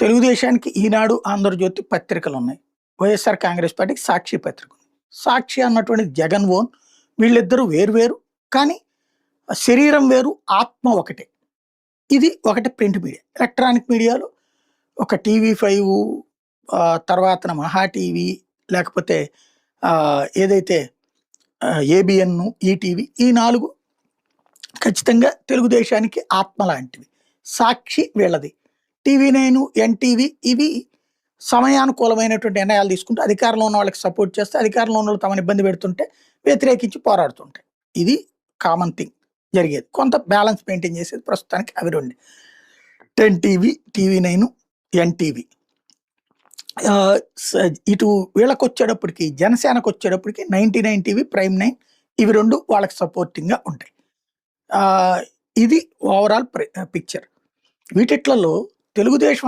తెలుగుదేశానికి ఈనాడు ఆంధ్రజ్యోతి పత్రికలు ఉన్నాయి వైఎస్ఆర్ కాంగ్రెస్ పార్టీకి సాక్షి పత్రిక ఉంది. సాక్షి అన్నటువంటి జగన్ ఓన్ వీళ్ళిద్దరూ వేరు కానీ శరీరం వేరు ఆత్మ ఒకటే. ఇది ఒకటి ప్రింట్ మీడియా. ఎలక్ట్రానిక్ మీడియాలో ఒక టీవీ ఫైవ్ తర్వాత మహా టీవీ లేకపోతే ఏదైతే ఏబిఎన్ ఈటీవీ ఈ నాలుగు ఖచ్చితంగా తెలుగుదేశానికి ఆత్మ లాంటివి. సాక్షి వీళ్ళది. టీవీ నైన్ ఎన్టీవీ ఇవి సమయానుకూలమైనటువంటి నిర్ణయాలు తీసుకుంటూ అధికారంలో ఉన్న వాళ్ళకి సపోర్ట్ చేస్తే అధికారంలో ఉన్న వాళ్ళు తమను ఇబ్బంది పెడుతుంటే వ్యతిరేకించి పోరాడుతుంటాయి. ఇది కామన్ థింగ్ జరిగేది. కొంత బ్యాలెన్స్ మెయింటైన్ చేసేది ప్రస్తుతానికి అవి రెండు. Ten TV TV nine NTV. స- ఇటు వీళ్ళకి వచ్చేటప్పటికి జనసేనకు వచ్చేటప్పటికి ninety nine TV prime nine ఇవి రెండు వాళ్ళకి సపోర్టింగ్గా ఉంటాయి. ఇది ఓవరాల్ పిక్చర్ వీటిట్లలో తెలుగుదేశం